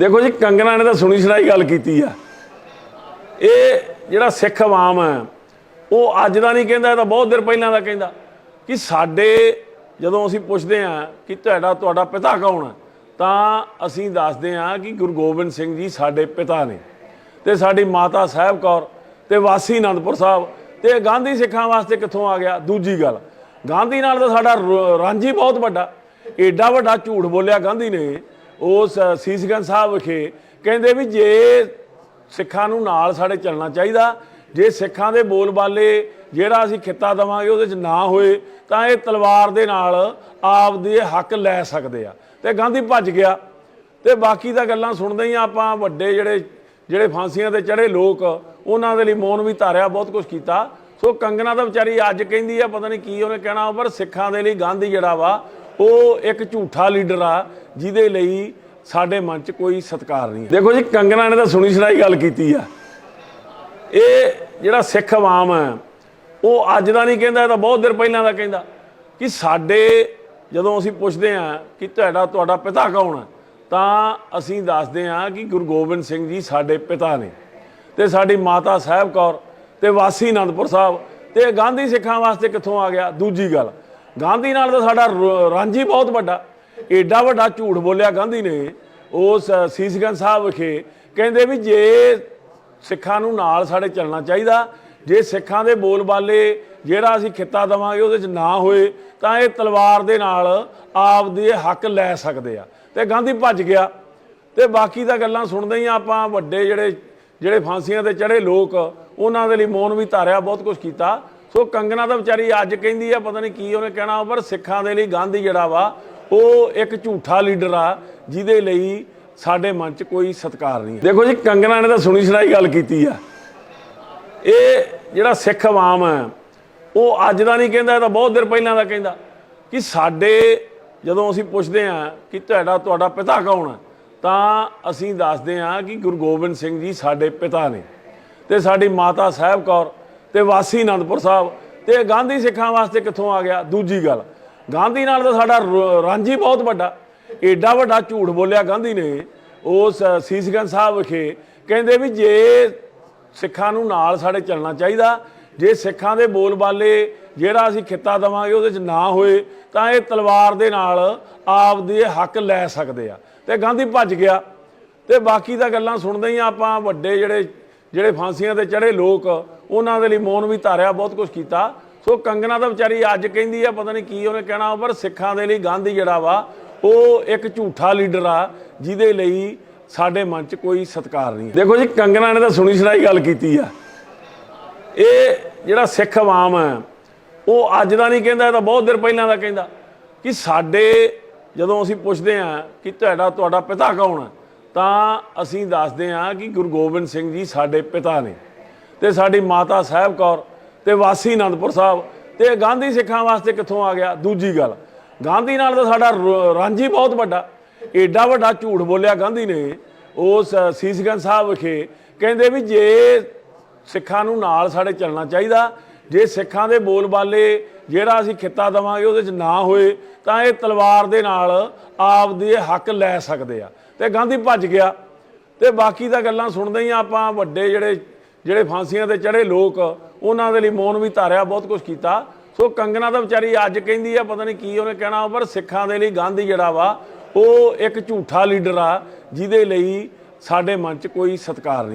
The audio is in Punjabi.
ਦੇਖੋ ਜੀ, ਕੰਗਨਾ ਨੇ ਤਾਂ ਸੁਣੀ ਸੁਣਾਈ ਗੱਲ ਕੀਤੀ ਆ। ਇਹ ਜਿਹੜਾ ਸਿੱਖ ਆਵਾਮ ਹੈ, ਉਹ ਅੱਜ ਦਾ ਨਹੀਂ ਕਹਿੰਦਾ, ਇਹ ਤਾਂ ਬਹੁਤ ਦਿਨ ਪਹਿਲਾਂ ਦਾ ਕਹਿੰਦਾ ਕਿ ਸਾਡੇ ਜਦੋਂ ਅਸੀਂ ਪੁੱਛਦੇ ਆ ਕਿ ਤੁਹਾਡਾ ਤੁਹਾਡਾ ਪਿਤਾ ਕੌਣ ਹੈ, ਤਾਂ ਅਸੀਂ ਦੱਸਦੇ ਆ ਕਿ ਗੁਰੂ ਗੋਬਿੰਦ ਸਿੰਘ ਜੀ ਸਾਡੇ ਪਿਤਾ ਨੇ ਤੇ ਸਾਡੀ ਮਾਤਾ ਸਾਹਿਬ ਕੌਰ ਤੇ ਵਾਸੀ ਆਨੰਦਪੁਰ ਸਾਹਿਬ ਤੇ ਇਹ ਗਾਂਧੀ ਸਿੱਖਾਂ ਵਾਸਤੇ ਕਿੱਥੋਂ ਆ ਗਿਆ? ਦੂਜੀ ਗੱਲ, ਗਾਂਧੀ ਨਾਲ ਤਾਂ ਸਾਡਾ ਰ- ਰਾਂਝੀ ਬਹੁਤ ਵੱਡਾ। ਏਡਾ ਵੱਡਾ ਝੂਠ ਬੋਲਿਆ ਗਾਂਧੀ ਨੇ ਉਸ ਸੀਸਗੰਜ ਸਾਹਿਬ ਵਿਖੇ ਕਹਿੰਦੇ ਵੀ ਜੇ ਸਿੱਖਾਂ ਨੂੰ ਨਾਲ ਸਾਡੇ ਚੱਲਣਾ ਚਾਹੀਦਾ, ਜੇ ਸਿੱਖਾਂ ਦੇ ਬੋਲਬਾਲੇ ਜਿਹੜਾ ਅਸੀਂ ਖਿੱਤਾ ਦਵਾਂਗੇ ਉਹਦੇ 'ਚ ਨਾ ਹੋਏ, ਤਾਂ ਇਹ ਤਲਵਾਰ ਦੇ ਨਾਲ ਆਪ ਦੇ ਹੱਕ ਲੈ ਸਕਦੇ ਆ। ਤੇ ਗਾਂਧੀ ਭੱਜ ਗਿਆ। ਤੇ ਬਾਕੀ ਤਾਂ ਗੱਲਾਂ ਸੁਣਦੇ ਹੀ ਆ ਆਪਾਂ, ਵੱਡੇ ਜਿਹੜੇ ਜਿਹੜੇ ਫਾਂਸੀਆਂ ਤੇ ਚੜੇ ਲੋਕ, ਉਹਨਾਂ ਦੇ ਲਈ ਮੌਨ ਵੀ ਧਾਰਿਆ, ਬਹੁਤ ਕੁਝ ਕੀਤਾ। ਸੋ ਕੰਗਨਾ ਤਾਂ ਵਿਚਾਰੀ ਅੱਜ ਕਹਿੰਦੀ ਆ, ਪਤਾ ਨਹੀਂ ਕੀ ਉਹਨੇ ਕਹਿਣਾ, ਪਰ ਸਿੱਖਾਂ ਦੇ ਲਈ ਗਾਂਧੀ ਜਿਹੜਾ ਵਾ ਉਹ ਇੱਕ ਝੂਠਾ ਲੀਡਰ ਆ, ਜਿਹਦੇ ਲਈ ਸਾਡੇ ਮਨ 'ਚ ਕੋਈ ਸਤਿਕਾਰ ਨਹੀਂ ਦੇਖੋ ਜੀ ਕੰਗਨਾ ਨੇ ਤਾਂ ਸੁਣੀ ਸੁਣਾਈ ਗੱਲ ਕੀਤੀ ਆ। ਇਹ ਜਿਹੜਾ ਸਿੱਖ ਆਵਾਮ ਹੈ, ਉਹ ਅੱਜ ਦਾ ਨਹੀਂ ਕਹਿੰਦਾ, ਇਹ ਤਾਂ ਬਹੁਤ ਦਿਨ ਪਹਿਲਾਂ ਦਾ ਕਹਿੰਦਾ ਕਿ ਸਾਡੇ ਜਦੋਂ ਅਸੀਂ ਪੁੱਛਦੇ ਆ ਕਿ ਤੁਹਾਡਾ ਤੁਹਾਡਾ ਪਿਤਾ ਕੌਣ ਹੈ, ਤਾਂ ਅਸੀਂ ਦੱਸਦੇ ਆ ਕਿ ਗੁਰੂ ਗੋਬਿੰਦ ਸਿੰਘ ਜੀ ਸਾਡੇ ਪਿਤਾ ਨੇ ਤੇ ਸਾਡੀ ਮਾਤਾ ਸਾਹਿਬ ਕੌਰ ਤੇ ਵਾਸੀ ਆਨੰਦਪੁਰ ਸਾਹਿਬ ਤੇ ਗਾਂਧੀ ਸਿੱਖਾਂ ਵਾਸਤੇ ਕਿੱਥੋਂ ਆ ਗਿਆ? ਦੂਜੀ ਗੱਲ ਗਾਂਧੀ ਨਾਲ ਤਾਂ ਸਾਡਾ ਰ- ਰਾਂਝੀ ਬਹੁਤ ਵੱਡਾ। ਏਡਾ ਵੱਡਾ ਝੂਠ ਬੋਲਿਆ ਗਾਂਧੀ ਨੇ। ਉਸ ਸੀਸਗੰਜ ਸਾਹਿਬ ਵਿਖੇ ਕਹਿੰਦੇ ਵੀ ਜੇ ਸਿੱਖਾਂ ਨੂੰ ਨਾਲ ਸਾਡੇ ਚੱਲਣਾ ਚਾਹੀਦਾ, ਜੇ ਸਿੱਖਾਂ ਦੇ ਬੋਲਬਾਲੇ ਜਿਹੜਾ ਅਸੀਂ ਖਿੱਤਾ ਦਵਾਂਗੇ ਉਹਦੇ 'ਚ ਨਾ ਹੋਏ, ਤਾਂ ਇਹ ਤਲਵਾਰ ਦੇ ਨਾਲ ਆਪ ਦੇ ਹੱਕ ਲੈ ਸਕਦੇ ਆ। ਤੇ ਗਾਂਧੀ ਭੱਜ ਗਿਆ। ਤੇ ਬਾਕੀ ਤਾਂ ਗੱਲਾਂ ਸੁਣਦੇ ਹੀ ਆ ਆਪਾਂ, ਵੱਡੇ ਜਿਹੜੇ ਜਿਹੜੇ ਫਾਂਸੀਆਂ ਤੇ ਚੜੇ ਲੋਕ, ਉਹਨਾਂ ਦੇ ਲਈ ਮੌਨ ਵੀ ਧਾਰਿਆ, ਬਹੁਤ ਕੁਝ ਕੀਤਾ। ਸੋ ਕੰਗਨਾ ਤਾਂ ਵਿਚਾਰੀ ਅੱਜ ਕਹਿੰਦੀ ਆ, ਪਤਾ ਨਹੀਂ ਕੀ ਉਹਨੇ ਕਹਿਣਾ, ਪਰ ਸਿੱਖਾਂ ਦੇ ਲਈ ਗਾਂਧੀ ਜਿਹੜਾ ਵਾ, ਉਹ ਇੱਕ ਝੂਠਾ ਲੀਡਰ ਆ, ਜਿਹਦੇ ਲਈ ਸਾਡੇ ਮਨ 'ਚ ਕੋਈ ਸਤਿਕਾਰ ਨਹੀਂ ਦੇਖੋ ਜੀ, ਕੰਗਨਾ ਨੇ ਤਾਂ ਸੁਣੀ ਸੁਣਾਈ ਗੱਲ ਕੀਤੀ ਆ। ਇਹ ਜਿਹੜਾ ਸਿੱਖ ਆਵਾਮ ਹੈ ਉਹ ਅੱਜ ਦਾ ਨਹੀਂ ਕਹਿੰਦਾ, ਇਹ ਤਾਂ ਬਹੁਤ ਦਿਨ ਪਹਿਲਾਂ ਦਾ ਕਹਿੰਦਾ ਕਿ ਸਾਡੇ ਜਦੋਂ ਅਸੀਂ ਪੁੱਛਦੇ ਆ ਕਿ ਤੁਹਾਡਾ ਤੁਹਾਡਾ ਪਿਤਾ ਕੌਣ ਹੈ ਤਾਂ ਅਸੀਂ ਦੱਸਦੇ ਆ ਕਿ ਗੁਰੂ ਗੋਬਿੰਦ ਸਿੰਘ ਜੀ ਸਾਡੇ ਪਿਤਾ ਨੇ। ਤੇ ਸਾਡੀ ਮਾਤਾ ਸਾਹਿਬ ਕੌਰ ਤੇ ਵਾਸੀ ਆਨੰਦਪੁਰ ਸਾਹਿਬ। ਤੇ ਗਾਂਧੀ ਸਿੱਖਾਂ ਵਾਸਤੇ ਕਿੱਥੋਂ ਆ ਗਿਆ? ਦੂਜੀ ਗੱਲ, ਗਾਂਧੀ ਨਾਲ ਤਾਂ ਸਾਡਾ ਰ- ਰਾਂਝੀ ਬਹੁਤ ਵੱਡਾ। ਏਡਾ ਵੱਡਾ ਝੂਠ ਬੋਲਿਆ ਗਾਂਧੀ ਨੇ। ਉਸ ਸੀਸਗੰਜ ਸਾਹਿਬ ਵਿਖੇ ਕਹਿੰਦੇ ਵੀ ਜੇ ਸਿੱਖਾਂ ਨੂੰ ਨਾਲ ਸਾਡੇ ਚੱਲਣਾ ਚਾਹੀਦਾ, ਜੇ ਸਿੱਖਾਂ ਦੇ ਬੋਲਬਾਲੇ ਜਿਹੜਾ ਅਸੀਂ ਖਿੱਤਾ ਦਵਾਂਗੇ ਉਹਦੇ 'ਚ ਨਾ ਹੋਏ, ਤਾਂ ਇਹ ਤਲਵਾਰ ਦੇ ਨਾਲ ਆਪ ਦੇ ਹੱਕ ਲੈ ਸਕਦੇ ਆ। ਤੇ ਗਾਂਧੀ ਭੱਜ ਗਿਆ। ਤੇ ਬਾਕੀ ਤਾਂ ਗੱਲਾਂ ਸੁਣਦੇ ਹੀ ਆ ਆਪਾਂ ਵੱਡੇ ਜਿਹੜੇ ਜਿਹੜੇ ਫਾਂਸੀਆਂ ਤੇ ਚੜੇ ਲੋਕ ਉਹਨਾਂ ਦੇ ਲਈ ਮੌਨ ਵੀ ਧਾਰਿਆ, ਬਹੁਤ ਕੁਝ ਕੀਤਾ। ਸੋ ਕੰਗਨਾ ਤਾਂ ਵਿਚਾਰੀ ਅੱਜ ਕਹਿੰਦੀ ਆ, ਪਤਾ ਨਹੀਂ ਕੀ ਉਹਨੇ ਕਹਿਣਾ, ਪਰ ਸਿੱਖਾਂ ਦੇ ਲਈ ਗਾਂਧੀ ਜਿਹੜਾ ਵਾ, ਉਹ ਇੱਕ ਝੂਠਾ ਲੀਡਰ ਆ, ਜਿਹਦੇ ਲਈ ਸਾਡੇ ਮਨ 'ਚ ਕੋਈ ਸਤਿਕਾਰ ਨਹੀਂ ਦੇਖੋ ਜੀ ਕੰਗਨਾ ਨੇ ਤਾਂ ਸੁਣੀ ਸੁਣਾਈ ਗੱਲ ਕੀਤੀ ਆ। ਇਹ ਜਿਹੜਾ ਸਿੱਖ ਆਵਾਮ ਹੈ ਉਹ ਅੱਜ ਦਾ ਨਹੀਂ ਕਹਿੰਦਾ, ਇਹ ਤਾਂ ਬਹੁਤ ਦਿਨ ਪਹਿਲਾਂ ਦਾ ਕਹਿੰਦਾ। ਕਿ ਸਾਡੇ, ਜਦੋਂ ਅਸੀਂ ਪੁੱਛਦੇ ਆ ਕਿ ਤੁਹਾਡਾ ਤੁਹਾਡਾ ਪਿਤਾ ਕੌਣ ਹੈ ਤਾਂ ਅਸੀਂ ਦੱਸਦੇ ਆ ਕਿ ਗੁਰੂ ਗੋਬਿੰਦ ਸਿੰਘ ਜੀ ਸਾਡੇ ਪਿਤਾ ਨੇ। ਤੇ ਸਾਡੀ ਮਾਤਾ ਸਾਹਿਬ ਕੌਰ ਤੇ ਵਾਸੀ ਆਨੰਦਪੁਰ ਸਾਹਿਬ ਤੇ ਗਾਂਧੀ ਸਿੱਖਾਂ ਵਾਸਤੇ ਕਿੱਥੋਂ ਆ ਗਿਆ? ਦੂਜੀ ਗੱਲ, ਗਾਂਧੀ ਨਾਲ ਤਾਂ ਸਾਡਾ ਰ- ਰਾਂਝੀ ਬਹੁਤ ਵੱਡਾ। ਏਡਾ ਵੱਡਾ ਝੂਠ ਬੋਲਿਆ ਗਾਂਧੀ ਨੇ। ਉਸ ਸੀਸਗੰਜ ਸਾਹਿਬ ਵਿਖੇ ਕਹਿੰਦੇ ਵੀ ਜੇ ਸਿੱਖਾਂ ਨੂੰ ਨਾਲ ਸਾਡੇ ਚੱਲਣਾ ਚਾਹੀਦਾ, ਜੇ ਸਿੱਖਾਂ ਦੇ ਬੋਲਬਾਲੇ ਜਿਹੜਾ ਅਸੀਂ ਖਿੱਤਾ ਦਵਾਂਗੇ ਉਹਦੇ 'ਚ ਨਾ ਹੋਏ, ਤਾਂ ਇਹ ਤਲਵਾਰ ਦੇ ਨਾਲ ਆਪ ਦੇ ਹੱਕ ਲੈ ਸਕਦੇ ਆ। ਤੇ ਗਾਂਧੀ ਭੱਜ ਗਿਆ। ਤੇ ਬਾਕੀ ਤਾਂ ਗੱਲਾਂ ਸੁਣਦੇ ਹੀ ਆ ਆਪਾਂ ਵੱਡੇ ਜਿਹੜੇ ਜਿਹੜੇ ਫਾਂਸੀਆਂ ਤੇ ਚੜੇ ਲੋਕ, ਉਹਨਾਂ ਦੇ ਲਈ ਮੌਨ ਵੀ ਧਾਰਿਆ, ਬਹੁਤ ਕੁਝ ਕੀਤਾ। ਸੋ ਕੰਗਨਾ ਤਾਂ ਵਿਚਾਰੀ ਅੱਜ ਕਹਿੰਦੀ ਆ, ਪਤਾ ਨਹੀਂ ਕੀ ਉਹਨੇ ਕਹਿਣਾ, ਪਰ ਸਿੱਖਾਂ ਦੇ ਲਈ ਗਾਂਧੀ ਜਿਹੜਾ ਵਾ, ਉਹ ਇੱਕ ਝੂਠਾ ਲੀਡਰ ਆ, ਜਿਹਦੇ ਲਈ ਸਾਡੇ ਮਨ 'ਚ ਕੋਈ ਸਤਿਕਾਰ ਨਹੀਂ